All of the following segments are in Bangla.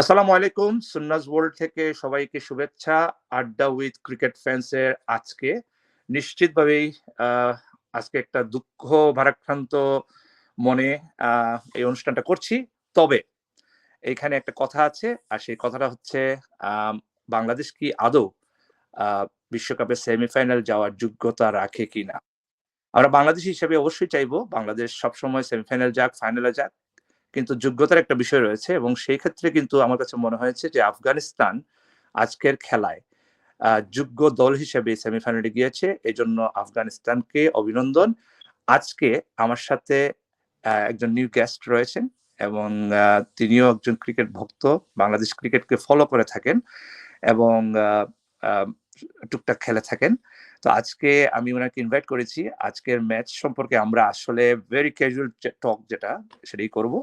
আসসালামু আলাইকুম সুন্নাজ ওয়ার্ল্ড থেকে সবাইকে শুভেচ্ছা, আড্ডা উইথ ক্রিকেট ফ্যান্সের আজকে। নিশ্চিতভাবেই আজকে একটা দুঃখ ভারাক্রান্ত মনে এই অনুষ্ঠানটা করছি। তবে এখানে একটা কথা আছে, আর সেই কথাটা হচ্ছে বাংলাদেশ কি আদৌ বিশ্বকাপের সেমিফাইনাল যাওয়ার যোগ্যতা রাখে কিনা? আমরা বাংলাদেশ হিসেবে অবশ্যই চাইব, বাংলাদেশ সবসময় সেমিফাইনাল যাক ফাইনালে যাক। কিন্তু যোগ্যতার একটা বিষয় রয়েছে এবং সেই ক্ষেত্রে কিন্তু আমার কাছে মনে হয়েছে যে আফগানিস্তান আজকের খেলায় যোগ্য দল হিসেবে সেমিফাইনালে গিয়েছে। এই জন্য আফগানিস্তানকে অভিনন্দন। আজকে আমার সাথে একজন নিউ গেস্ট রয়েছেন এবং তিনিও একজন ক্রিকেট ভক্ত, বাংলাদেশ ক্রিকেটকে ফলো করে থাকেন এবং টুকটাক খেলে থাকেন। তো আজকে আমি ওনাকে ইনভাইট করেছি। আজকের ম্যাচ সম্পর্কে আমরা আসলে ভেরি ক্যাজুয়াল টক যেটা সেটাই করব।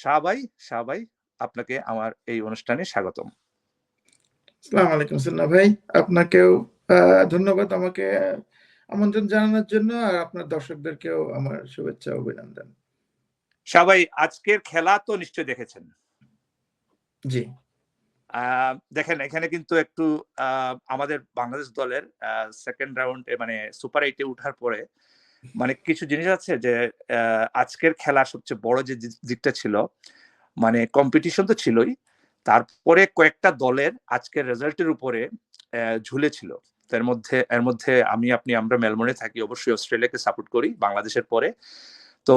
শাহবাই শাহবাই আপনাকে আমার এই অনুষ্ঠানে স্বাগতম। আসসালামু আলাইকুম সুন্না ভাই। আপনাকেও ধন্যবাদ আমাকে আমন্ত্রণ জানানোর জন্য আর আপনার দর্শকদেরকেও আমার শুভেচ্ছা অভিনন্দন। শাহবাই আজকের খেলা তো নিশ্চয় দেখেছেন। জি। দেখেন এখানে কিন্তু একটু আমাদের বাংলাদেশ দলের সেকেন্ড রাউন্ডে মানে সুপার এইটে উঠার পরে মানে কিছু জিনিস আছে যে আজকের খেলা সবচেয়ে বড় যে দিকটা ছিল মানে কম্পিটিশন তো ছিলই তারপরে কয়েকটা দলের আজকের রেজাল্টের উপরে আহ, ঝুলেছিল। তার মধ্যে এর মধ্যে আমি আপনি আমরা মেলবোর্নে থাকি অবশ্যই অস্ট্রেলিয়াকে সাপোর্ট করি বাংলাদেশের পরে। তো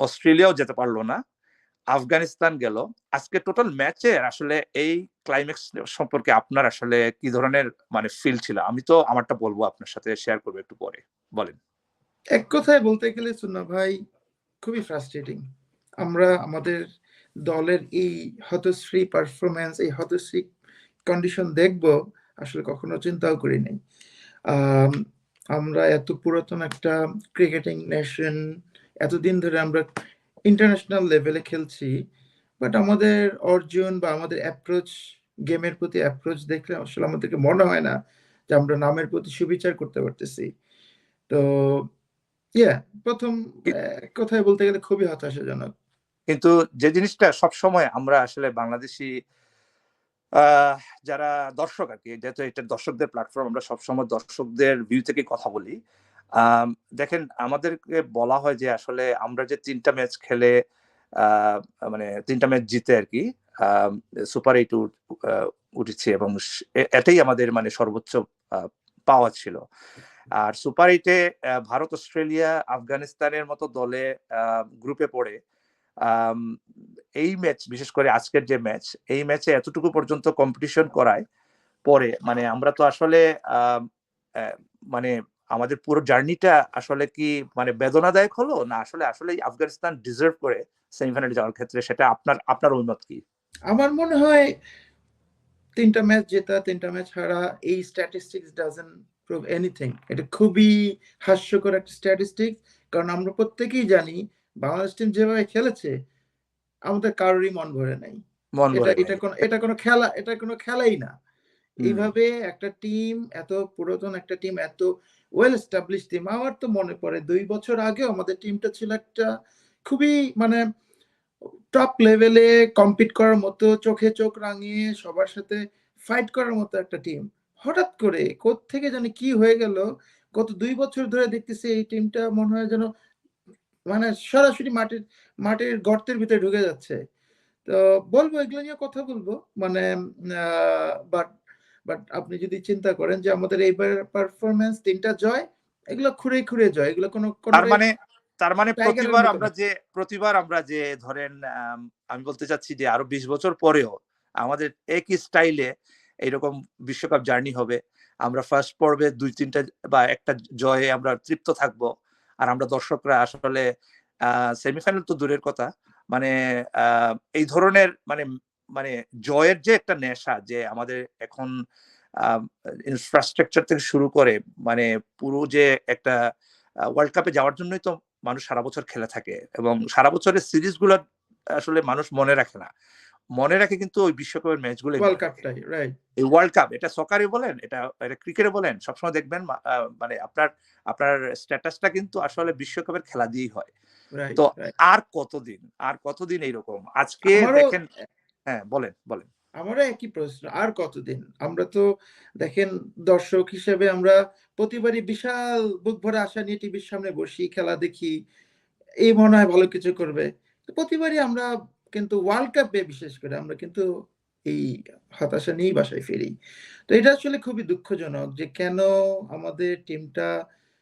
অস্ট্রেলিয়াও যেতে পারল না। আফগানিস্তান গেল। আজকে টোটাল ম্যাচের আসলে এই ক্লাইম্যাক্স সম্পর্কে আপনার আসলে কি ধরনের মানে ফিল ছিল? আমি তো আমারটা বলব আপনার সাথে শেয়ার করব একটু পরে। বলেন। এক কথায় বলতে গেলে সুন্না ভাই খুবই ফ্রাস্ট্রেটিং আমরা আমাদের দলের এই হতশ্রী পারফরমেন্স এই হতশ্রী কন্ডিশন দেখব আসলে কখনো চিন্তাও করিনি আম, আমরা এত পুরাতন একটা ক্রিকেটিং নেশন এতদিন ধরে আমরা ইন্টারন্যাশনাল লেভেলে খেলছি বাট আমাদের অর্জন বা আমাদের অ্যাপ্রোচ গেমের প্রতি অ্যাপ্রোচ দেখলে আসলে আমাদেরকে মনে হয় না যে আমরা নামের প্রতি সুবিচার করতে পারতেছি। তো ইয়া প্রথম কথায় বলতে গেলে খুবই হতাশাজনক। কিন্তু যে জিনিসটা সব সময় আমরা আসলে বাংলাদেশি আহ, যারা দর্শক আর কি যেহেতু এটা দর্শকদের প্ল্যাটফর্ম আমরা সবসময় দর্শকদের ভিউ থেকে কথা বলি দেখেন আমাদেরকে বলা হয় যে আসলে আমরা যে তিনটা ম্যাচ খেলে মানে তিনটা ম্যাচ জিতে আর কি সুপার এইট উঠেছি এবং এটাই আমাদের মানে সর্বোচ্চ পাওয়া ছিল। আর সুপার এইটে ভারত, অস্ট্রেলিয়া, আফগানিস্তানের মতো দলে গ্রুপে পড়ে এই ম্যাচ, বিশেষ করে আজকের যে ম্যাচ, এই ম্যাচে এতটুকু পর্যন্ত কম্পিটিশন করায়, পরে মানে আমরা তো আসলে মানে আমাদের পুরো জার্নিটা আসলে কি মানে বেদনাদায়ক হলো? না আসলে আসলে আফগানিস্তান ডিজার্ভ করে সেমিফাইনালে যাওয়ার ক্ষেত্রে সেটা আপনার আপনার অভিমত কি? আমার মনে হয় তিনটা ম্যাচ জেতা তিনটা ম্যাচ হারা এই স্ট্যাটিস্টিক্স ডাজেন্ট প্রুভ এনিথিং এটা খুবই হাস্যকর একটা স্ট্যাটিস্টিক্স কারণ আমরা প্রত্যেকেই জানি বাংলাদেশ টিম যেভাবে খেলেছে আমাদের কারোরই মন ভরে নাই। মন এটা এটা কোনো এটা কোনো খেলা এটা কোনো খেলাই না। এইভাবে একটা টিম এত পুরাতন একটা টিম এত ওয়েল এস্টাবলিশ টিম আমার তো মনে পড়ে, দুই বছর আগেও আমাদের টিমটা ছিল একটা খুবই মানে টপ লেভেলে কম্পিট করার মতো, চোখে চোখ রাঙিয়ে সবার সাথে ফাইট করার মতো একটা টিম হঠাৎ করে থেকে জানি কি হয়ে গেল, গত দুই বছর ধরে দেখতেছি এই টিমটা মনে হয় যেন মানে সরাসরি মাটির মাটির গর্তের ভিতরে ঢুকে যাচ্ছে। তো বলব এগুলো নিয়ে কথা বলব মানে বাট বাট আপনি যদি চিন্তা করেন যে আমাদের এইবার পারফরমেন্স তিনটা জয় এগুলো খুঁড়ে খুঁড়ে জয় এগুলো কোনো তার মানে তার মানে প্রতিবার আমরা যে প্রতিবার আমরা যে ধরেন আমি বলতে চাচ্ছি যে আরও বিশ বছর পরেও আমাদের একই স্টাইলে এইরকম বিশ্বকাপ জার্নি হবে। আমরা ফার্স্ট পর্বে দুই তিনটা বা একটা জয়ে আমরা তৃপ্ত থাকব। আর আমরা দর্শকরা আসলে সেমিফাইনাল তো দূরের কথা। মানে আহ, এই ধরনের মানে মানে জয়ের যে একটা নেশা যে আমাদের এখন ইনফ্রাস্ট্রাকচার থেকে শুরু করে মানে পুরো যে একটা ওয়ার্ল্ড কাপে যাওয়ার জন্যই তো মানুষ সারা বছর খেলে থাকে এবং সারা বছরের সিরিজগুলো আসলে মানুষ মনে রাখে না। মনে রাখে কিন্তু ওই বিশ্বকাপের ম্যাচগুলো এই ওয়ার্ল্ড কাপ এটা সকারে বলেন এটা এটা ক্রিকেটে বলেন সবসময় দেখবেন মানে আপনার আপনার স্ট্যাটাসটা কিন্তু আসলে বিশ্বকাপের খেলা দিয়েই হয়। তো আর কতদিন আর কতদিন এইরকম? আজকে দেখেন হ্যাঁ বলেন বলেন। আমারও একই প্রশ্ন, আর কতদিন? আমরা তো দেখেন, দর্শক হিসেবে আমরা প্রতিবারই বিশাল বুক ভরা আশা নিয়ে টিভির সামনে বসি, খেলা দেখি, এই মনে হয় ভালো কিছু করবে। প্রতিবারই আমরা কিন্তু ওয়ার্ল্ড কাপে বিশেষ করে আমরা কিন্তু এই হতাশা নিয়েই বাসায় ফিরি। তো এটা আসলে খুবই দুঃখজনক যে কেন আমাদের টিমটা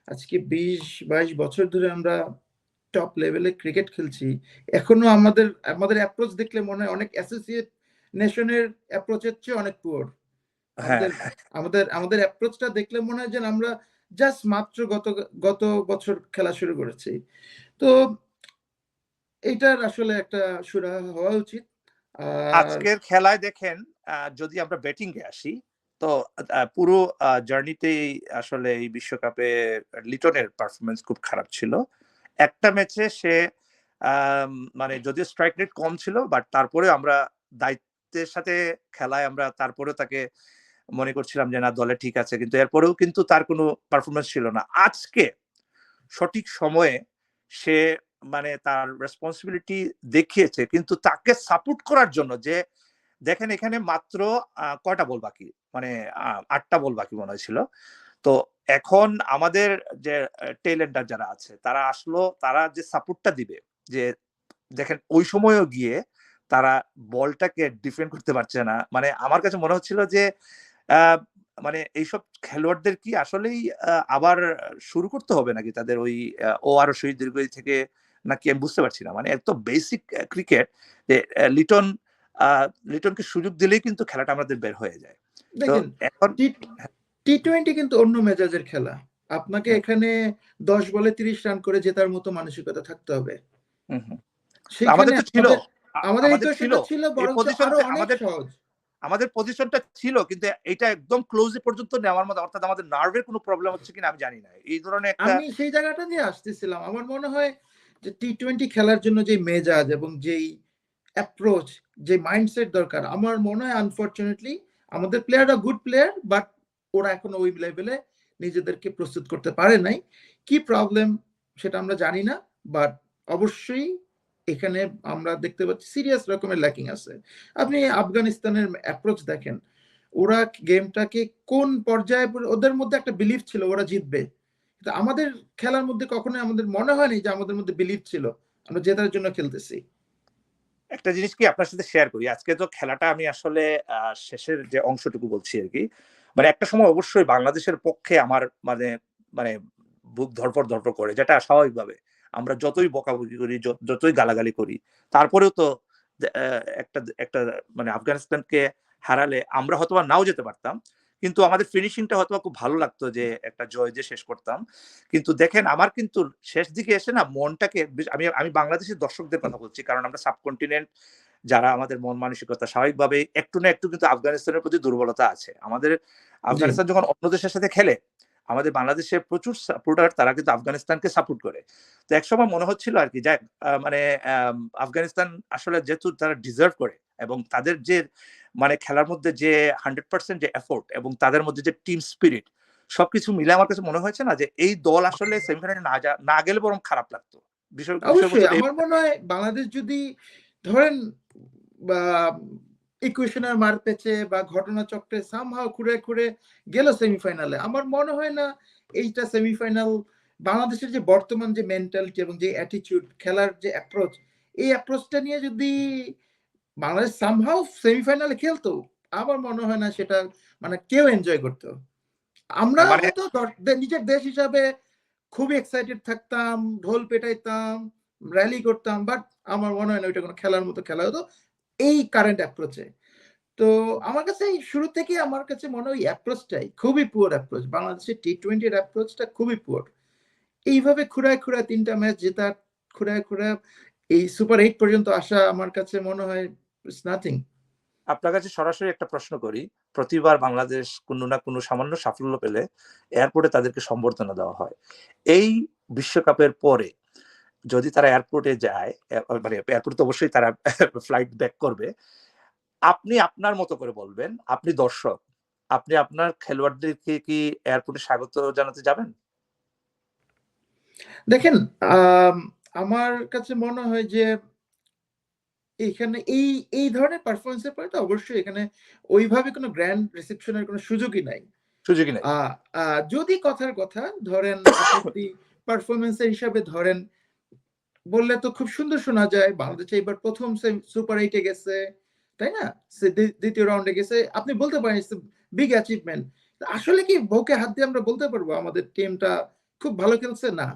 আজকে বিশ বাইশ বছর ধরে আমরা টপ লেভেলে ক্রিকেট খেলছি। এখনও আমাদের আমাদের অ্যাপ্রোচ দেখলে মনে হয় অনেক অ্যাসোসিয়েট নেশনের অ্যাপ্রোচের চেয়ে অনেক পুয়ার হ্যাঁ। আমাদের আমাদের অ্যাপ্রোচটা দেখলে মনে হয় যে আমরা জাস্ট মাত্র গত গত বছর খেলা শুরু করেছি। তো এটার আসলে একটা সুরাহা হওয়া উচিত। আজকের খেলায় দেখেন যদি আমরা ব্যাটিং এ আসি তো পুরো জার্নিতেই আসলে এই বিশ্বকাপে লিটনের পারফরমেন্স খুব খারাপ ছিল। একটা ম্যাচে সে মানে যদিও স্ট্রাইক রেট কম ছিল বাট তারপরে আমরা দায়িত্বের সাথে খেলায় আমরা তারপরেও তাকে মনে করছিলাম যে, না, দলে ঠিক আছে। কিন্তু এরপরেও কিন্তু তার কোনো পারফরমেন্স ছিল না। আজকে সঠিক সময়ে সে মানে তার রেসপন্সিবিলিটি দেখিয়েছে, কিন্তু তাকে সাপোর্ট করার জন্য যে, দেখেন এখানে মাত্র কয়টা বল বাকি? মানে আটটা বল বাকি মনে হয়েছিল তো এখন আমাদের যে টেলেন্টার যারা আছে তারা আসলো তারা যে সাপোর্টটা দিবে যে দেখেন ওই সময়ও গিয়ে তারা বলটাকে ডিফেন্ড করতে পারছে না। মানে আমার কাছে মনে হচ্ছিল যে মানে এইসব খেলোয়াড়দের কি আসলেই আবার শুরু করতে হবে নাকি তাদের ওই ও আরও শহীদ দীর্ঘ থেকে নাকি আমি বুঝতে পারছি না। মানে এত বেসিক ক্রিকেট যে লিটন আহ, লিটনকে সুযোগ দিলেই কিন্তু খেলাটা আমাদের বের হয়ে যায়। এখন টি টোয়েন্টি কিন্তু অন্য মেজাজের খেলা। আপনাকে হ্যাঁ। এখানে দশ বলে তিরিশ রান করে জেতার মতো মানসিকতা থাকতে হবে। আমাদের তো ছিল। আমাদের- ছিল। আমাদের- সহজ। আমাদের পজিশনটা ছিল কিন্তু এটা একদম ক্লোজে পর্যন্ত নেওয়ার মতো অর্থাৎ আমাদের নার্ভের কোনো প্রবলেম হচ্ছে কিনা আমি জানি না। এই ধরনের একটা আমি সেই জায়গাটা নিয়ে আসতেছিলাম। আমার মনে হয় যে টি টোয়েন্টি খেলার জন্য যে মেজাজ এবং যেই অ্যাপ্রোচ যে মাইন্ডসেট দরকার আমার মনে হয় আনফরচুনেটলি আমাদের প্লেয়াররা গুড প্লেয়ার বাট ওরা এখনও ওই লেভেলে নিজেদেরকে প্রস্তুত করতে পারে নাই। কি প্রবলেম সেটা আমরা জানি না বাট অবশ্যই এখানে আমরা দেখতে পাচ্ছি সিরিয়াস রকমের ল্যাকিং আছে। আপনি আফগানিস্তানের অ্যাপ্রোচ দেখেন, ওরা গেমটাকে কোন পর্যায়ে, ওদের মধ্যে একটা বিলিফ ছিল ওরা জিতবে। কিন্তু আমাদের খেলার মধ্যে কখনোই আমাদের মনে হয়নি যে আমাদের মধ্যে বিলিভ ছিল। আমরা জেতার জন্য খেলতেছি। একটা জিনিস কি আপনার সাথে শেয়ার করি? আজকে তো খেলাটা আমি আসলে শেষের যে অংশটুকু বলছি আর কি মানে একটা সময় অবশ্যই বাংলাদেশের পক্ষে আমার মানে মানে বুক ধরপর ধরপড় করে, যেটা স্বাভাবিকভাবে। আমরা যতই বকাবকি করি যতই গালাগালি করি, তারপরেও তো একটা একটা মানে আফগানিস্তানকে হারালে আমরা হয়তোবা নাও যেতে পারতাম, কিন্তু আমাদের ফিনিশিংটা হয়তো খুব ভালো লাগতো যে একটা জয় যে শেষ করতাম। কিন্তু দেখেন, আমার কিন্তু শেষ দিকে এসে না মনটাকে আমি আমি বাংলাদেশের দর্শকদের কথা বলছি, কারণ আমরা সাবকন্টিনেন্ট যারা আমাদের মন মানসিকতা স্বাভাবিকভাবে একটু না একটু কিন্তু আফগানিস্তানের প্রতি দুর্বলতা আছে। আমাদের আফগানিস্তান যখন অন্য দেশের সাথে খেলে আমাদের বাংলাদেশের প্রচুর সাপোর্টার তারা কিন্তু আফগানিস্তানকে সাপোর্ট করে। তো একসময় মনে হচ্ছিল আর কি যাক মানে আফগানিস্তান আসলে যেহেতু তারা ডিজার্ভ করে এবং তাদের যে মানে খেলার মধ্যে যে হান্ড্রেড পার্সেন্ট যে এফোর্ট এবং তাদের মধ্যে যে টিম স্পিরিট সবকিছু মিলে আমার কাছে মনে হয়েছে না যে এই দল আসলে সেমিফাইনালে না না গেলে বরং খারাপ লাগতো। বিষয় আমার মনে হয় বাংলাদেশ যদি ধরেন ইকুয়েশনের মার পেছে বা ঘটনা চক্রে সামহাও খুঁড়ে খুঁড়ে গেল সেমিফাইনালে আমার মনে হয় না এইটা সেমিফাইনাল বাংলাদেশের যে বর্তমান যে মেন্টালিটি এবং যে অ্যাটিটিউড খেলার যে অ্যাপ্রোচ এই অ্যাপ্রোচটা নিয়ে যদি বাংলাদেশ সামহাও সেমিফাইনালে খেলতো আমার মনে হয় না সেটা মানে কেউ এনজয় করতো। আমরা মানে- দে- নিজের দেশ হিসাবে খুবই এক্সাইটেড থাকতাম ঢোল পেটাইতাম র্যালি করতাম বাট আমার মনে হয় না ওইটা কোনো খেলার মতো খেলা হতো। এই কারেন্ট অ্যাপ্রোচে তো আমার কাছে এই শুরু থেকে আমার কাছে মনে হয় অ্যাপ্রোচটাই খুবই পুয়ার অ্যাপ্রোচ বাংলাদেশের টি টোয়েন্টির অ্যাপ্রোচটা খুবই পুয়ার এইভাবে খুঁড়ায় খুঁড়ায় তিনটা ম্যাচ জেতা খুঁড়ায় খুঁড়ায় এই সুপার এইট পর্যন্ত আসা আমার কাছে মনে হয় ইটস নাথিং আপনার কাছে সরাসরি একটা প্রশ্ন করি। প্রতিবার বাংলাদেশ কোনো না কোনো সামান্য সাফল্য পেলে এয়ারপোর্টে তাদেরকে সম্বর্ধনা দেওয়া হয়। এই বিশ্বকাপের পরে যদি তারা এয়ারপোর্টে যায় মানে এয়ারপোর্টে তো অবশ্যই তারা ফ্লাইট ব্যাক করবে। আপনি আপনার মতো করে বলবেন আপনি দর্শক আপনি আপনার খেলোয়াড়দেরকে কি এয়ারপোর্টে স্বাগত জানাতে যাবেন? দেখেন আম, আমার কাছে মনে হয় যে এখানে এই এই ধরনের পারফরমেন্সের পরে তো অবশ্যই এখানে ওইভাবে কোনো গ্র্যান্ড রিসেপশনের কোনো সুযোগই নাই। সুযোগই নেই। যদি কথার কথা ধরেন পারফরমেন্সের হিসাবে ধরেন বললে তো খুব সুন্দর শোনা যায়। বাংলাদেশে এবার প্রথম সুপার এইটে গেছে তাই না? দ্বিতীয় রাউন্ডে গেছে। আপনি বলতে পারেন বিগ অ্যাচিভমেন্ট আসলে কি বউকে হাত দিয়ে আমরা বলতে পারব আমাদের টিমটা খুব ভালো খেলছে না?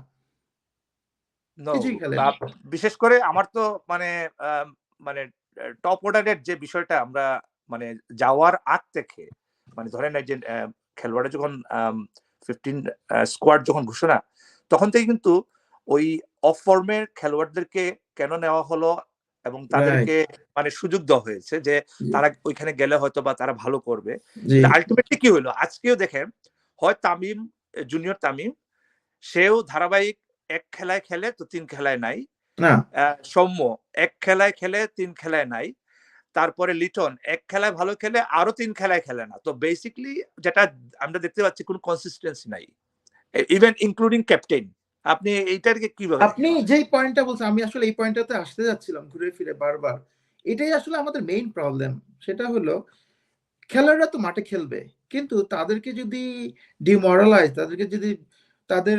বিশেষ করে আমার তো মানে মানে টপ অর্ডারের যে বিষয়টা আমরা মানে যাওয়ার আগ থেকে মানে ধরেন এই যে আহ, খেলোয়াড়রা যখন ফিফটিন স্কোয়াড যখন ঘোষণা তখন থেকে কিন্তু ওই অফ ফর্মের খেলোয়াড়দেরকে কেন নেওয়া হলো এবং তাদেরকে মানে সুযোগ দেওয়া হয়েছে যে তারা ওইখানে গেলে হয়তো বা তারা ভালো করবে। আলটিমেটলি কি হলো? আজকেও দেখেন হয় তামিম জুনিয়র তামিম সেও ধারাবাহিক এক খেলায় খেলে তো তিন খেলায় নাই। সৌম্য এক খেলায় খেলে তিন খেলায় নাই। তারপরে লিটন এক খেলায় ভালো খেলে আরও তিন খেলায় খেলে না। তো বেসিকলি যেটা আমরা দেখতে পাচ্ছি কোনো কনসিস্টেন্সি নাই। ইভেন ইনক্লুডিং ক্যাপ্টেন আপনি এইটাকে কীভাবে আপনি যেই পয়েন্টটা বলছেন, আমি আসলে এই পয়েন্টটাতে আসতে যাচ্ছিলাম ঘুরে ফিরে বারবার। এটাই আসলে আমাদের মেইন প্রবলেম সেটা হলো, খেলোয়াড়রা তো মাঠে খেলবে, কিন্তু তাদেরকে যদি ডিমরালাইজ তাদেরকে যদি তাদের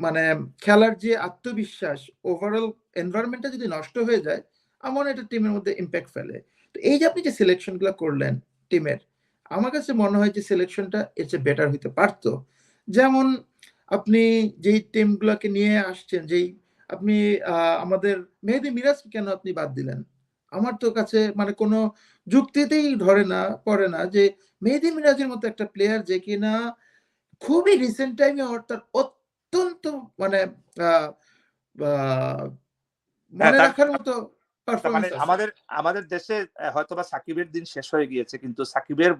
মানে খেলার যে আত্মবিশ্বাস ওভারঅল এনভায়রনমেন্টটা যদি নষ্ট হয়ে যায় আমার এটা টিমের মধ্যে ইম্প্যাক্ট ফেলে। তো এই যে আপনি যে সিলেকশনগুলো করলেন টিমের আমার কাছে মনে হয় যে সিলেকশনটা এর চেয়ে বেটার হইতে পারতো। যেমন আপনি যেই টিমগুলোকে নিয়ে আসছেন যেই আপনি আমাদের মেহেদি মিরাজ কেন আপনি বাদ দিলেন? আমার তো কাছে মানে কোনো যুক্তিতেই ধরে না পড়ে না যে মেহেদি মিরাজের মতো একটা প্লেয়ার যে কিনা খুবই রিসেন্ট টাইমে অর্থাৎ অত্যন্ত মানে আহ, মনে রাখার মতো মানে আমাদের আমাদের দেশে হয়তোবা সাকিবের দিন শেষ হয়ে গিয়েছে কিন্তু সাকিবের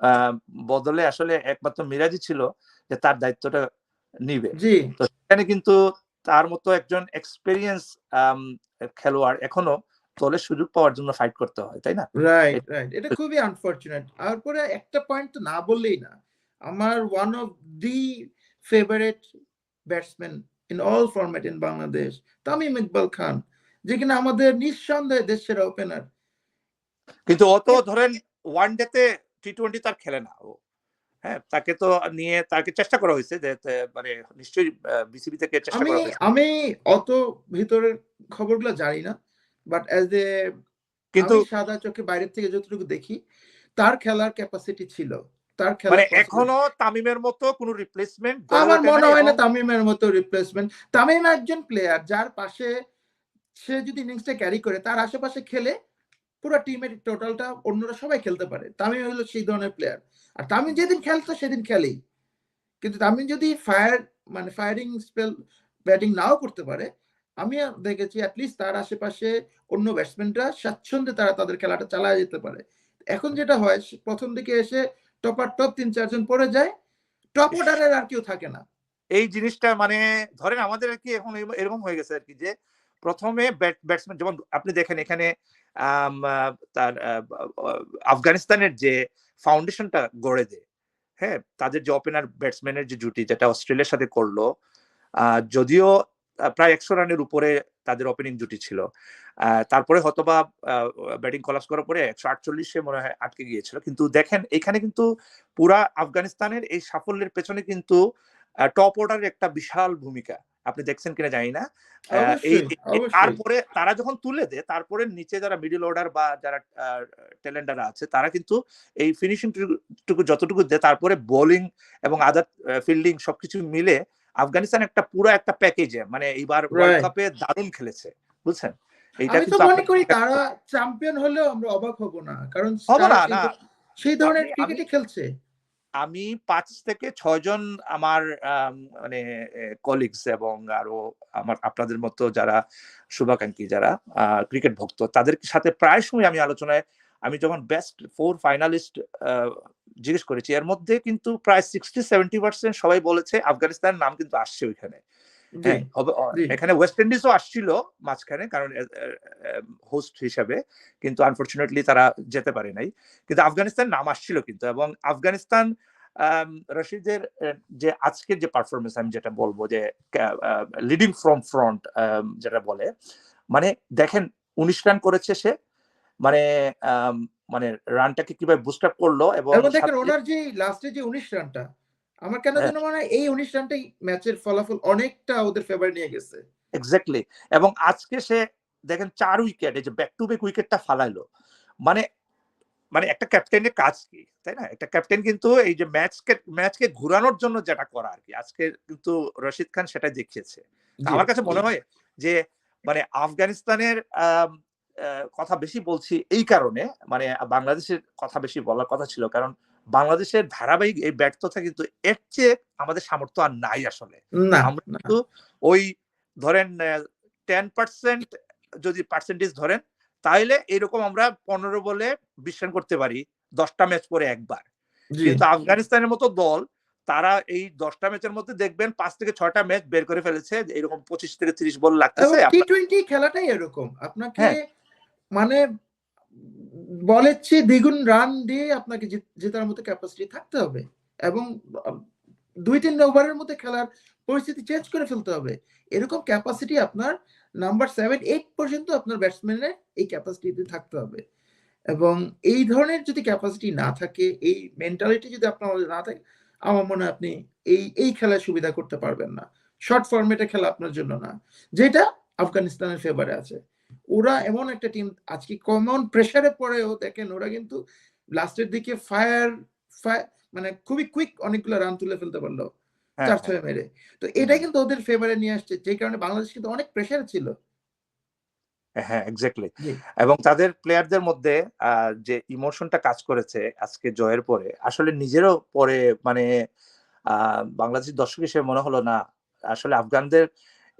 আহ, বদলে আসলে একমাত্র মিরাজি ছিল যে তার দায়িত্বটা নিবে। জি। তো সেখানে কিন্তু তার মতো একজন এক্সপেরিয়েন্স খেলোয়াড় এখনও দলের সুযোগ পাওয়ার জন্য ফাইট করতে হয় তাই না? রাইট রাইট এটা খুবই আনফরচুনেট তারপরে একটা পয়েন্ট তো না বললেই না। আমার one of the favourite batsman in all format in Bangladesh Tamim Iqbal Khan যে কিনা আমাদের নিঃসন্দেহে দেশের ওপেনার কিন্তু অত ধরেন ওয়ান ডে তে টি টোয়েন্টি তার খেলে না। ও হ্যাঁ তাকে তো নিয়ে তাকে চেষ্টা করা হয়েছে যে মানে নিশ্চয়ই বিসিবি থেকে চেষ্টা করা হয়েছে। আমি অত ভিতরের খবরগুলো জানি না বাট অ্যাজ এ কিন্তু সাদা চোখে বাইরের থেকে যতটুকু দেখি তার খেলার ক্যাপাসিটি ছিল। তার খেলার মানে এখনও তামিমের মতো কোনো রিপ্লেসমেন্ট আমার মনে হয় না তামিমের মতো রিপ্লেসমেন্ট তামিম একজন প্লেয়ার যার পাশে সে যদি ইনিংসটা ক্যারি করে তার আশেপাশে খেলে পুরো টিমের টোটালটা অন্যরা সবাই খেলতে পারে। তামিম হলো সেই ধরনের প্লেয়ার আর তামিম যেদিন খেলতো, সেদিন খেলেই। কিন্তু তামিম যদি ফায়ার মানে ফায়ারিং স্পেল ব্যাটিং নাও করতে পারে, আমি দেখেছি অ্যাটলিস্ট তার আশেপাশে অন্য ব্যাটসম্যানরা স্বাচ্ছন্দ্যে তারা তাদের খেলাটা চালায় যেতে পারে। এখন যেটা হয় প্রথম দিকে এসে টপার টপ তিন চারজন পড়ে যায় টপ অর্ডারের আর কেউ থাকে না। এই জিনিসটা মানে ধরেন আমাদের আর কি এখন এরকম হয়ে গেছে আর কি যে প্রথমে ব্যাটসম্যান যেমন আপনি দেখেন এখানে তার আফগানিস্তানের যে ফাউন্ডেশনটা গড়ে দেয় হ্যাঁ? তাদের যে ওপেনার ব্যাটসম্যানের যে জুটি যেটা অস্ট্রেলিয়ার সাথে করল যদিও প্রায় একশো রানের উপরে তাদের ওপেনিং জুটি ছিল। তারপরে হয়তোবা ব্যাটিং কলাপস করার পরে একশো আটচল্লিশে মনে হয় আটকে গিয়েছিল। কিন্তু দেখেন, এখানে কিন্তু পুরা আফগানিস্তানের এই সাফল্যের পেছনে কিন্তু টপ অর্ডারের একটা বিশাল ভূমিকা। আপনি দেখছেন কিনা জানি না। এই। তারপরে তারা যখন তুলে দেয় তারপরে নিচে যারা মিডল অর্ডার বা যারা ট্যালেন্টাররা আছে তারা কিন্তু এই ফিনিশিং টুকু যতটুকু দেয় তারপরে বোলিং এবং আদার ফিল্ডিং সবকিছু মিলে আফগানিস্তান একটা পুরো একটা প্যাকেজে মানে এইবার ওয়ার্ল্ড কাপে দারুণ খেলেছে বুঝছেন? এইটা কিন্তু মনে করি তারা চ্যাম্পিয়ন হলেও আমরা অবাক হব না কারণ। সেই ধরনের ক্রিকেটই খেলছে। আমি পাঁচ থেকে ছয়জন আমার আম, মানে কলিগস এবং আরও আমার আপনাদের মতো যারা শুভাকাঙ্ক্ষী যারা ক্রিকেট ভক্ত তাদের সাথে প্রায় সময় আমি আলোচনায় আমি যখন বেস্ট ফোর ফাইনালিস্ট জিজ্ঞেস করেছি এর মধ্যে কিন্তু প্রায় সিক্সটি সেভেন্টি পার্সেন্ট সবাই বলেছে আফগানিস্তানের নাম কিন্তু আসছে ওইখানে। হ্যাঁ এখানে ওয়েস্ট ইন্ডিজও আসছিল মাঝখানে কারণ হোস্ট হিসাবে কিন্তু আনফরচুনেটলি তারা যেতে পারে নাই। কিন্তু আফগানিস্তান নাম আসছিল কিন্তু এবং আফগানিস্তান রশিদের যে আজকের যে পারফরমেন্স আমি যেটা বলব যে লিডিং ফ্রম ফ্রন্ট যেটা বলে মানে দেখেন উনিশ রান করেছে সে মানে মানে রানটাকে কীভাবে বুস্ট আপ করল এবং এবং দেখেন ওনার যে লাস্টে যে উনিশ রানটা আমার কেন হ্যাঁ। যেন মনে হয় এই উনিশ রানটাই ম্যাচের ফলাফল অনেকটা ওদের ফেভার নিয়ে গেছে। এক্স্যাক্টলি এবং আজকে সে দেখেন চার উইকেট এই যে ব্যাক টু ব্যাক উইকেটটা ফালাইলো। মানে মানে একটা ক্যাপ্টেনের কাজ কি তাই না? একটা ক্যাপ্টেন কিন্তু এই যে ম্যাচকে ম্যাচকে ঘুরানোর জন্য যেটা করা আর কি আজকে কিন্তু রশিদ খান সেটা দেখিয়েছে। আমার কাছে মনে হয় যে মানে আফগানিস্তানের কথা বেশি বলছি এই কারণে মানে বাংলাদেশের কথা বেশি বলার কথা ছিল কারণ বাংলাদেশের ধারাবাহিক এই ব্যর্থতা কিন্তু এর চেয়ে আমাদের সামর্থ্য আর নাই আসলে। আমরা কিন্তু ওই ধরেন টেন পার্সেন্ট যদি পার্সেন্টেজ ধরেন তাহলে এরকম আমরা পনেরো বলে বিশ রান করতে পারি দশটা ম্যাচ পরে একবার। কিন্তু আফগানিস্তানের মতো দল তারা এই দশটা ম্যাচের মধ্যে দেখবেন পাঁচ থেকে ছয়টা ম্যাচ বের করে ফেলেছে এরকম পঁচিশ থেকে তিরিশ বল লাগতেছে। টি টোয়েন্টি খেলাটাই এরকম। আপনাকে হ্যাঁ। মানে বলের চেয়ে দ্বিগুণ রান দিয়ে আপনাকে জেতার মতো ক্যাপাসিটি থাকতে হবে। এবং দুই তিন ওভারের মধ্যে খেলার পরিস্থিতি চেঞ্জ করে ফেলতে হবে। এরকম ক্যাপাসিটি আপনার নাম্বার সেভেন এইট পর্যন্ত আপনার ব্যাটসম্যানের এই ক্যাপাসিটিতে থাকতে হবে। এবং এই ধরনের যদি ক্যাপাসিটি না থাকে, এই মেন্টালিটি যদি আপনার না থাকে, আমার মনে হয় আপনি এই এই খেলায় সুবিধা করতে পারবেন না। শর্ট ফরম্যাটে খেলা আপনার জন্য না। যেটা আফগানিস্তানের ফেভারে আছে। ওরা এমন একটা টিম আজকে কমন প্রেসারে পড়েও দেখেন ওরা কিন্তু লাস্টের দিকে ফায়ার মানে খুবই কুইক অনেকগুলো রান তুলে ফেলতে পারল হ্যাঁ, চার হ্যাঁ, ছয় মেরে। তো এটা কিন্তু ওদের ফেভারে নিয়ে আসছে যে কারণে বাংলাদেশ কিন্তু অনেক প্রেসারে ছিল। হ্যাঁ এক্স্যাক্টলি এবং তাদের প্লেয়ারদের মধ্যে যে ইমোশনটা কাজ করেছে আজকে জয়ের পরে আসলে নিজেরও পরে মানে আহ, বাংলাদেশের দর্শক হিসেবে মনে হলো না আসলে আফগানদের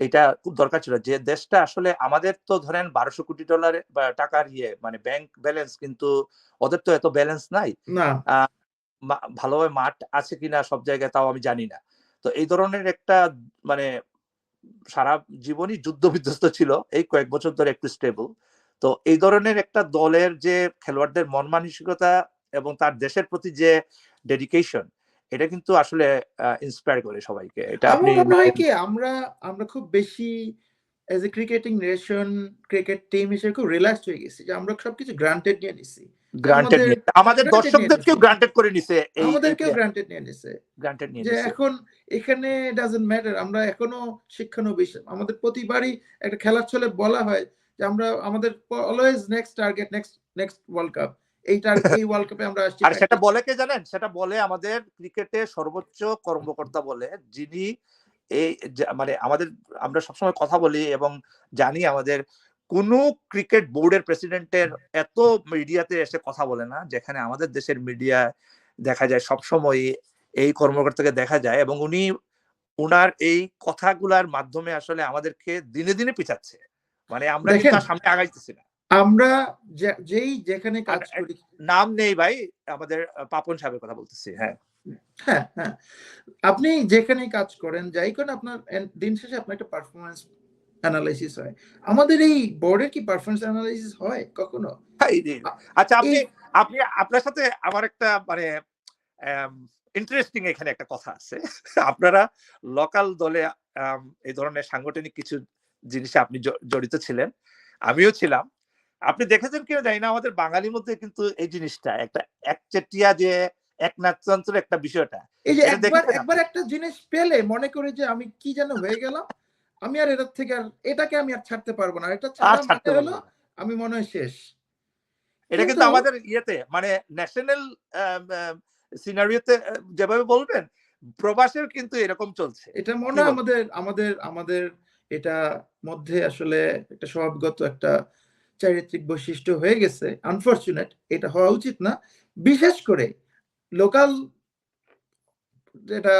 এটা খুব দরকার ছিল। যে দেশটা আসলে আমাদের তো ধরেন বারোশো কোটি ডলার টাকার ইয়ে মানে ব্যাংক ব্যালেন্স কিন্তু ওদের তো এত ব্যালেন্স নাই। ভালোভাবে মাঠ আছে কিনা সব জায়গায় তাও আমি জানি না। তো এই ধরনের একটা মানে সারা জীবনই যুদ্ধ বিধ্বস্ত ছিল এই কয়েক বছর ধরে একটু স্টেবল তো এই ধরনের একটা দলের যে খেলোয়াড়দের মন মানসিকতা এবং তার দেশের প্রতি যে ডেডিকেশন এটা কিন্তু আসলে ইন্সপায়ার করে সবাইকে। এটা আপনি আমার মনে হয় কি আমরা আমরা খুব বেশি as a cricketing nation cricket team হিসেবে খুব রিল্যাক্স হয়ে গেছি যে আমরা সবকিছু গ্রান্টেড নিয়ে নিছি। গ্রান্টেড আমাদের- নিয়ে দর্শকদেরকেও গ্রান্টেড করে নিছে এই আমাদেরকেও গ্রান্টেড নিয়ে নিছে। গ্রান্টেড নিয়ে যে এখন এখানে ডাজেন্ট ম্যাটার আমরা এখনও শিক্ষানবিশ আমাদের প্রতিবারই একটা খেলার ছলে বলা হয় যে আমরা আমাদের always next target next next world cup এই টার্গেট এই ওয়ার্ল্ড কাপে আমরা আসছি। আর সেটা বলে কে জানেন? সেটা বলে আমাদের ক্রিকেটে সর্বোচ্চ কর্মকর্তা বলে যিনি এই মানে আমাদের আমরা সবসময় কথা বলি এবং জানি আমাদের কোন ক্রিকেট বোর্ডের প্রেসিডেন্টের এত মিডিয়াতে এসে কথা বলে না যেখানে আমাদের দেশের মিডিয়া দেখা যায় সবসময় এই কর্মকর্তাকে দেখা যায় এবং উনি উনার এই কথাগুলার মাধ্যমে আসলে আমাদেরকে দিনে দিনে পিছাচ্ছে মানে আমরা সামনে আগাইতেছি না? আমরা যে- যেই যেখানে কাজ করি নাম নেই ভাই আমাদের পাপন সাহেবের কথা বলতেছি হ্যাঁ। হ্যাঁ হ্যাঁ। আপনি যেখানে কাজ করেন যাই করেন আপনার দিন শেষে আপনার একটা পারফরমেন্স অ্যানালাইসিস হয়। আমাদের এই বোর্ডের কি পারফরমেন্স অ্যানালাইসিস হয় কখনো। আচ্ছা আপনি আপনি আপনার সাথে আমার একটা মানে ইন্টারেস্টিং এখানে একটা কথা আছে। আপনারা লোকাল দলে এই ধরনের সাংগঠনিক কিছু জিনিসে আপনি জড়িত ছিলেন। আমিও ছিলাম। আপনি দেখেছেন কেউ জানি না আমাদের বাঙালির মধ্যে কিন্তু এই জিনিসটা একটা একচেটিয়া যে একনাথতন্ত্র একটা বিষয়টা এই যে একবার একবার একটা জিনিস পেলে মনে করে যে আমি কি যেন হয়ে গেলাম আমি আর এটার থেকে আর এটাকে আমি আর ছাড়তে পারব না এটা ছাড়তে হলো আমি মনে হয় শেষ। এটা কিন্তু কিন্তু- আমাদের ইয়েতে মানে ন্যাশনাল সিনারিওতে যেভাবে বলবেন প্রবাসের কিন্তু এরকম চলছে। এটা মনে হয় আমাদের আমাদের আমাদের এটা মধ্যে আসলে একটা স্বভাবগত একটা চারিত্রিক বৈশিষ্ট্য হয়ে গেছে আনফরচুনেট এটা হওয়া উচিত না। বিশেষ করে লোকাল যেটা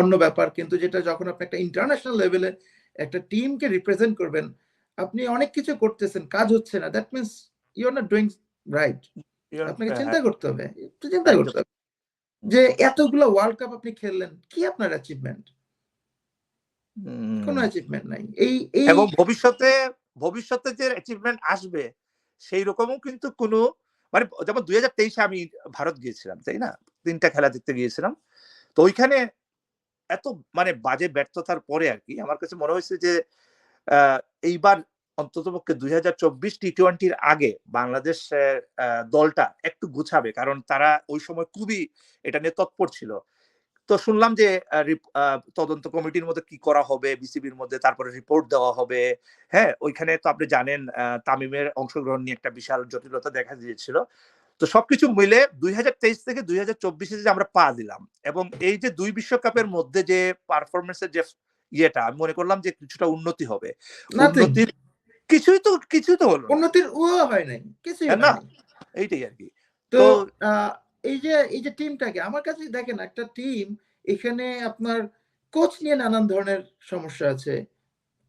অন্য ব্যাপার কিন্তু যেটা যখন আপনি একটা ইন্টারন্যাশনাল লেভেলে একটা টিমকে রিপ্রেজেন্ট করবেন আপনি অনেক কিছু করতেছেন কাজ হচ্ছে না। That means you are not doing right আপনাকে চিন্তা করতে হবে। একটু চিন্তা করতে হবে যে এতগুলো ওয়ার্ল্ড কাপ আপনি খেললেন কি আপনার অ্যাচিভমেন্ট কোনো অ্যাচিভমেন্ট নাই। এই এই এবং ভবিষ্যতে ভবিষ্যতে যে অ্যাচিভমেন্ট আসবে সেই রকমও কিন্তু কোনো মানে যেমন দুই হাজার তেইশে আমি ভারত গিয়েছিলাম, তাই না? তিনটা খেলা দেখতে গিয়েছিলাম। তো ওইখানে এত মানে বাজে ব্যর্থতার পরে আর কি, আমার কাছে মনে হয়েছে যে এইবার অন্তত পক্ষে দুই হাজার চব্বিশ টি টোয়েন্টির আগে বাংলাদেশ দলটা একটু গুছাবে, কারণ তারা ওই সময় খুবই এটা নিয়ে তৎপর ছিল। তো শুনলাম যে তদন্ত কমিটির মধ্যে কি করা হবে বিসিবির মধ্যে তারপরে রিপোর্ট দেওয়া হবে। হ্যাঁ ওইখানে তো আপনি জানেন তামিমের অংশগ্রহণ নিয়ে একটা বিশাল জটিলতা দেখা দিয়েছিল। তো সবকিছু মিলে দুই হাজার তেইশ থেকে দুই হাজার চব্বিশে যে আমরা পা দিলাম এবং এই যে দুই বিশ্বকাপের মধ্যে যে পারফরমেন্সের যে ইয়েটা আমি মনে করলাম যে কিছুটা উন্নতি হবে। উন্নতির কিছুই তো কিছুই তো হলো উন্নতির ও হয় নাই কিছুই না। এইটাই আর কি তো এই যে এই যে টিমটাকে আমার কাছে দেখেন একটা টিম এখানে আপনার কোচ নিয়ে নানান ধরনের সমস্যা আছে।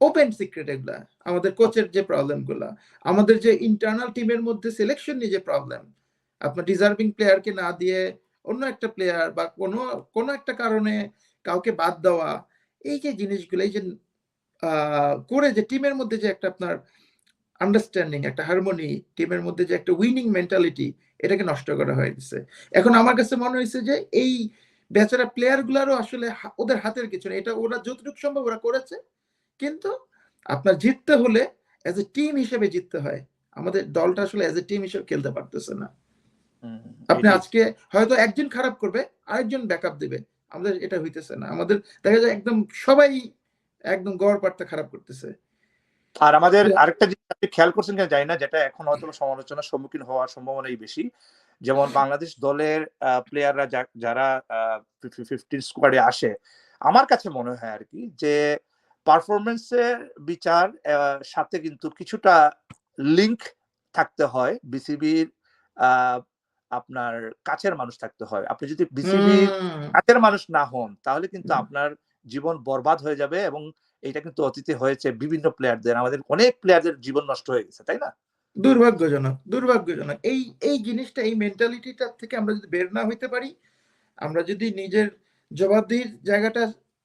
ওপেন সিক্রেট এগুলা, আমাদের কোচের যে প্রবলেমগুলা, আমাদের যে ইন্টারনাল টিমের মধ্যে সিলেকশন নিয়ে যে প্রবলেম আপনার ডিজার্ভিং প্লেয়ারকে না দিয়ে অন্য একটা প্লেয়ার বা কোনো কোনো একটা কারণে কাউকে বাদ দেওয়া, এই যে জিনিসগুলো, এই যে করে যে টিমের মধ্যে যে একটা আপনার আন্ডারস্ট্যান্ডিং একটা হারমোনি টিমের মধ্যে যে একটা উইনিং মেন্টালিটি এটাকে নষ্ট করা হয়ে গেছে। এখন আমার কাছে মনে হয়েছে যে এই বেচারা প্লেয়ার গুলারও আসলে ওদের হাতের কিছু নেই এটা ওরা যতটুকু সম্ভব ওরা করেছে কিন্তু আপনার জিততে হলে অ্যাজ এ টিম হিসেবে জিততে হয়। আমাদের দলটা আসলে অ্যাজ এ টিম হিসেবে খেলতে পারতেছে না। আপনি আজকে হয়তো একজন খারাপ করবে আরেকজন ব্যাকআপ দেবে। আমাদের এটা হইতেছে না। আমাদের দেখা যায় একদম সবাই একদম গড় পাট্টা খারাপ করতেছে। আর আমাদের আরেকটা জিনিস আপনি খেয়াল করছেন কিনা জানি না যেটা এখন হয়তো সমালোচনার সম্মুখীন হওয়ার সম্ভাবনাই বেশি। যেমন বাংলাদেশ দলের প্লেয়াররা যারা ফিফটিন স্কোয়াডে আসে আমার কাছে মনে হয় আর কি যে পারফরমেন্সের বিচার সাথে কিন্তু কিছুটা লিংক থাকতে হয়। বিসিবির আপনার কাছের মানুষ থাকতে হয়। আপনি যদি বিসিবির কাছের মানুষ না হন তাহলে কিন্তু আপনার জীবন বরবাদ হয়ে যাবে এবং এটা কিন্তু অতীতে হয়েছে বিভিন্ন প্লেয়ারদের আমাদের অনেক প্লেয়ারদের জীবন নষ্ট হয়ে গেছে, তাই না? দুর্ভাগ্যজনক দুর্ভাগ্যজনক। এই এই জিনিসটা, এই মেন্টালিটিটা থেকে আমরা যদি বের না হইতে পারি, আমরা যদি নিজের জবাবদিহির জায়গাটা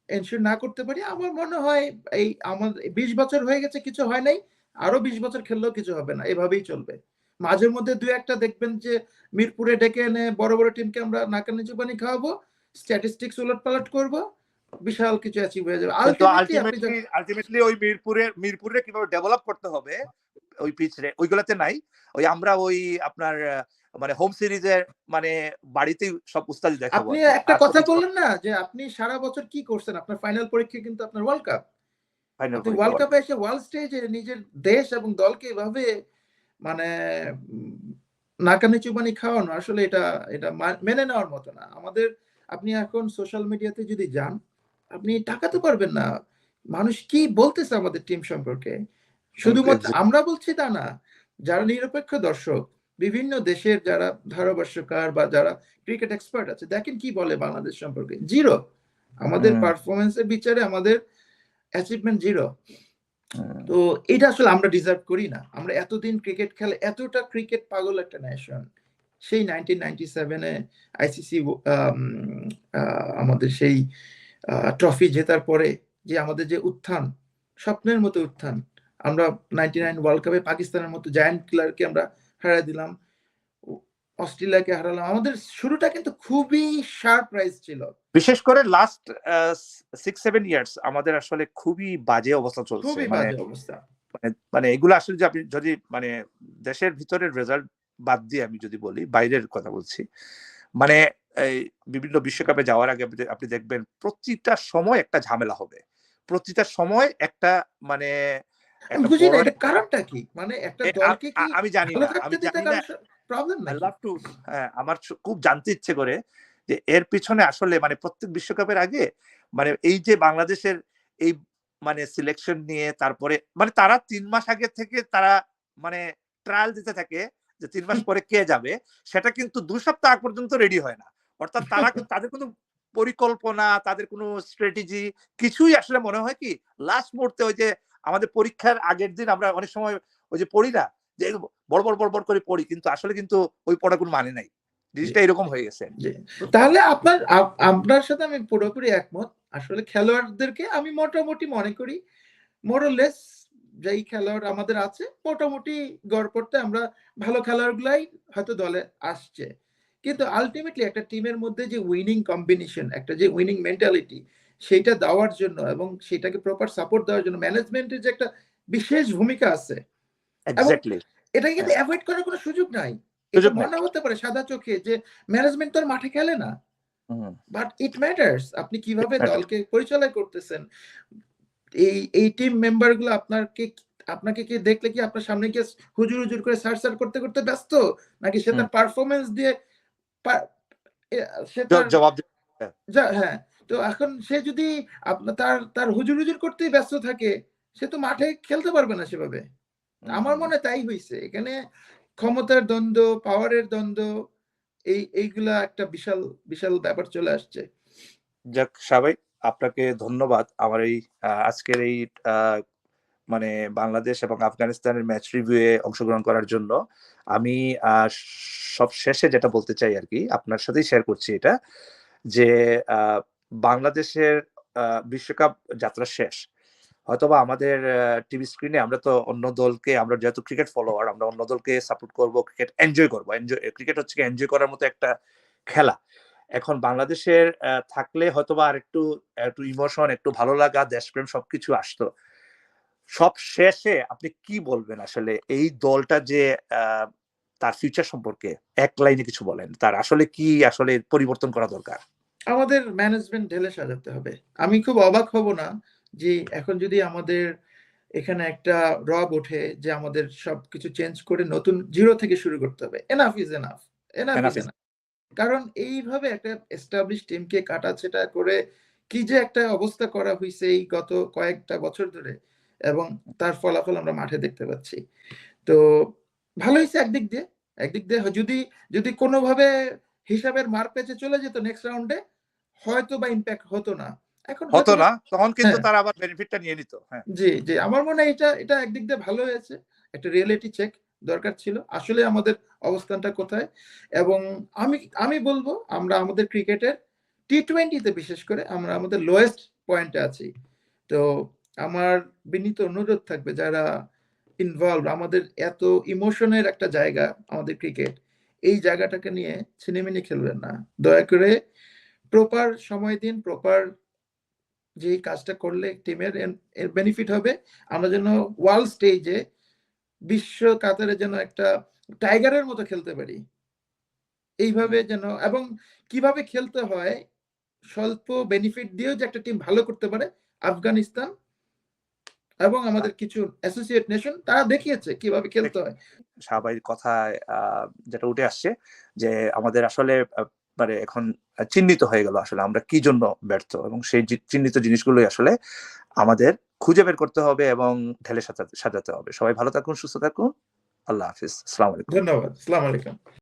এনশিওর না করতে পারি, আমার মনে হয় এই আমাদের বিশ বছর হয়ে গেছে, কিছু হয় নাই, আরও বিশ বছর খেললেও কিছু হবে না, এভাবেই চলবে। মাঝে মধ্যে দু একটা দেখবেন যে মিরপুরে ডেকে এনে বড় বড় টিমকে আমরা নাকানি চুপানি খাওয়াবো স্ট্যাটিস্টিক্স উলট পালট করব বিশাল কিছু অ্যাচিভ হয়ে যাবে। আলটিমেটলি আলটিমেটলি ওই মিরপুরের মিরপুরে কীভাবে ডেভেলপ করতে হবে ওই ওইগুলাতে নাই। ওই আমরা ওই আপনার মানে হোম সিরিজের মানে বাড়িতেই সব উস্তাদি দেখাবো আপনি একটা কথা বললেন না যে আপনি সারা বছর কি করছেন? আপনার ফাইনাল পরীক্ষা কিন্তু আপনার ওয়ার্ল্ড কাপ ওয়ার্ল্ড। কাপে এসে ওয়ার্ল্ড স্টেজে নিজের দেশ এবং দলকে এভাবে মানে নাকানি চুবানি খাওয়ানো আসলে এটা এটা মেনে নেওয়ার মতো না। আমাদের আপনি এখন সোশ্যাল মিডিয়াতে যদি যান আপনি টাকাতে পারবেন না। মানুষ কি বলতেছে আমাদের টিম সম্পর্কে? শুধুমাত্র আমরা বলছি তা না। যারা নিরপেক্ষ দর্শক বিভিন্ন দেশের যারা ধারাভাষ্যকার বা যারা ক্রিকেট এক্সপার্ট আছে দেখেন কি বলে বাংলাদেশ সম্পর্কে? জিরো আমাদের। পারফরমেন্সের বিচারে আমাদের অ্যাচিভমেন্ট জিরো তো এটা আসলে আমরা ডিজার্ভ করি না। আমরা এতদিন ক্রিকেট খেলে এতটা ক্রিকেট পাগল একটা নেশন সেই নাইনটিন নাইনটি সেভেনে আইসিসি আমাদের সেই ট্রফি জেতার পরে যে আমাদের যে উত্থান স্বপ্নের মতো উত্থান আমরা নাইনটি নাইন ওয়ার্ল্ড কাপে পাকিস্তানের মতো জায়ান্ট কিলারকে আমরা হারাই দিলাম অস্ট্রেলিয়াকে হারালাম। আমাদের শুরুটা কিন্তু খুবই শার্প প্রাইস ছিল। বিশেষ করে লাস্ট সিক্স সেভেন ইয়ার্স আমাদের আসলে খুবই বাজে অবস্থা চলছে। খুবই মানে বাজে অবস্থা। মানে মানে এগুলো আসলে যে আপনি যদি মানে দেশের ভিতরের রেজাল্ট বাদ দিয়ে আমি যদি বলি বাইরের কথা বলছি মানে এই বিভিন্ন বিশ্বকাপে যাওয়ার আগে আপনি- দেখবেন প্রতিটা সময় একটা ঝামেলা হবে। প্রতিটা সময় একটা মানে কারণটা কি? মানে একটা দলকে কি আমি জানি না আমি জানি না। প্রবলেম আই লাভ টু হ্যাঁ আমার খুব জানতে ইচ্ছে করে যে এর পিছনে আসলে মানে প্রত্যেক বিশ্বকাপের আগে মানে এই যে বাংলাদেশের এই মানে সিলেকশন নিয়ে তারপরে মানে তারা তিন মাস আগে থেকে তারা মানে ট্রায়াল দিতে থাকে যে তিন মাস পরে কে যাবে সেটা কিন্তু দু সপ্তাহ আগ পর্যন্ত রেডি হয় না। অর্থাৎ তারা তাদের কোনো পরিকল্পনা তাদের কোনো স্ট্র্যাটেজি কিছুই আসলে মনে হয় কি লাস্ট মুহূর্তে ওই যে আমাদের পরীক্ষার আগের দিন আমরা অনেক সময় ওই যে পড়ি না যে বড় বড় বড় বড় করে পড়ি কিন্তু আসলে কিন্তু ওই পড়া কোনো মানে নাই। জিনিসটা এরকম হয়ে গেছে। তাহলে আপনার আপনার সাথে আমি পুরোপুরি একমত। আসলে খেলোয়াড়দেরকে আমি মোটামুটি মনে করি মোরলেস যেই খেলোয়াড় আমাদের আছে মোটামুটি গড় পড়তে আমরা ভালো খেলোয়াড় গুলাই হয়তো দলে আসছে। কিন্তু আলটিমেটলি একটা টিমের মধ্যে যে উইনিং কম্বিনেশন একটা যে উইনিং মেন্টালিটি সেইটা দেওয়ার জন্য এবং সেটাকে প্রপার সাপোর্ট দেওয়ার জন্য ম্যানেজমেন্টের যে একটা বিশেষ ভূমিকা আছে। এক্স্যাক্টলি এটা কিন্তু অ্যাভয়েড করার কোনো সুযোগ নাই। এটা মনে হতে পারে সাদা চোখে যে ম্যানেজমেন্ট তো মাঠে খেলে না। বাট ইট ম্যাটার্স আপনি কীভাবে দলকে পরিচালনা করতেছেন? এই এই টিম মেম্বারগুলো আপনাকে আপনাকে কি দেখলে কি আপনার সামনে কি হুজুর হুজুর করে সার সার করতে করতে ব্যস্ত? নাকি সে তার পারফরমেন্স দিয়ে জবাব হ্যাঁ। তো এখন সে যদি আপনার তার তার হুজুর হুজুর করতেই ব্যস্ত থাকে সে তো মাঠে খেলতে পারবে না সেভাবে। আমার মনে তাই হয়েছে এখানে ক্ষমতার দ্বন্দ্ব পাওয়ারের দ্বন্দ্ব এই এইগুলা একটা বিশাল বিশাল ব্যাপার চলে আসছে। যাক সবাই আপনাকে ধন্যবাদ। আমার এই আজকের এই মানে বাংলাদেশ এবং আফগানিস্তানের ম্যাচ রিভিউয়ে অংশগ্রহণ করার জন্য আমি সব শেষে যেটা বলতে চাই আর কি, আপনার সাথেই শেয়ার করছি এটা, যে বাংলাদেশের বিশ্বকাপ যাত্রা শেষ। হয়তোবা আমাদের টিভি স্ক্রিনে আমরা তো অন্য দলকে, আমরা যেহেতু ক্রিকেট ফলোয়ার আমরা অন্য দলকে সাপোর্ট করব ক্রিকেট এনজয় করব। এনজয় ক্রিকেট হচ্ছে এনজয় করার মতো একটা খেলা। এখন বাংলাদেশের থাকলে হয়তোবা আর একটু একটু ইমোশন একটু ভালো লাগা, দেশপ্রেম সবকিছু আসতো। সব শেষে আপনি কি বলবেন আসলে? এই দলটা যে তার ফিউচার সম্পর্কে এক লাইনে কিছু বলেন। তার আসলে কি আসলে পরিবর্তন করা দরকার? আমাদের ম্যানেজমেন্ট ঢেলে সাজাতে হবে। আমি খুব অবাক হব না যে এখন যদি আমাদের এখানে একটা রব ওঠে যে আমাদের সবকিছু চেঞ্জ করে নতুন জিরো থেকে শুরু করতে হবে। Enough is enough enough is enough কারণ এইভাবে একটা এস্টাবলিশ টিমকে কাটাছেটা করে কি যে একটা অবস্থা করা হয়েছে এই গত কয়েকটা বছর ধরে এবং তার ফলাফল আমরা মাঠে দেখতে পাচ্ছি। তো ভালো হয়েছে একদিক দিয়ে। একদিক দিয়ে যদি যদি কোনোভাবে হিসাবের মার পেঁচে চলে যেত নেক্সট রাউন্ডে হয়তো বা ইম্প্যাক্ট হতো না। এখন হতো না তখন কিন্তু হ্যাঁ। তারা আবার বেনিফিটটা নিয়ে নিত হ্যাঁ। জি জি আমার মনে হয় এটা এটা একদিক দিয়ে ভালো হয়েছে। একটা রিয়েলিটি চেক দরকার ছিল। আসলে আমাদের অবস্থানটা কোথায়? এবং আমি আমি বলব আমরা আমাদের ক্রিকেটের টি টোয়েন্টিতে বিশেষ করে আমরা আমাদের লোয়েস্ট পয়েন্টে আছি। তো আমার বিনীত অনুরোধ থাকবে যারা ইনভলভ আমাদের এত ইমোশনের একটা জায়গা আমাদের ক্রিকেট এই জায়গাটাকে নিয়ে ছিনিমিনি খেলবেন না। দয়া করে প্রপার সময় দিন প্রপার যে কাজটা করলে টিমের এর বেনিফিট হবে। আমরা যেন ওয়ার্ল্ড স্টেজে বিশ্ব কাতারে যেন একটা টাইগারের মতো খেলতে পারি। এইভাবে যেন, এবং কীভাবে খেলতে হয়, স্বল্প বেনিফিট দিয়েও যে একটা টিম ভালো করতে পারে, আফগানিস্তান এবং আমাদের কিছু অ্যাসোসিয়েট নেশন তারা দেখিয়েছে কীভাবে খেলতে হয়। সবাই আহ, যেটা উঠে আসছে যে আমাদের আসলে মানে এখন চিহ্নিত হয়ে গেল আসলে আমরা কি জন্য ব্যর্থ এবং সেই চিহ্নিত জিনিসগুলোই আসলে আমাদের খুঁজে বের করতে হবে এবং ঢেলে সাজাতে সাজাতে হবে। সবাই ভালো থাকুন সুস্থ থাকুন। আল্লাহ হাফিজ। আসসালামু আলাইকুম। ধন্যবাদ। আসসালামু আলাইকুম।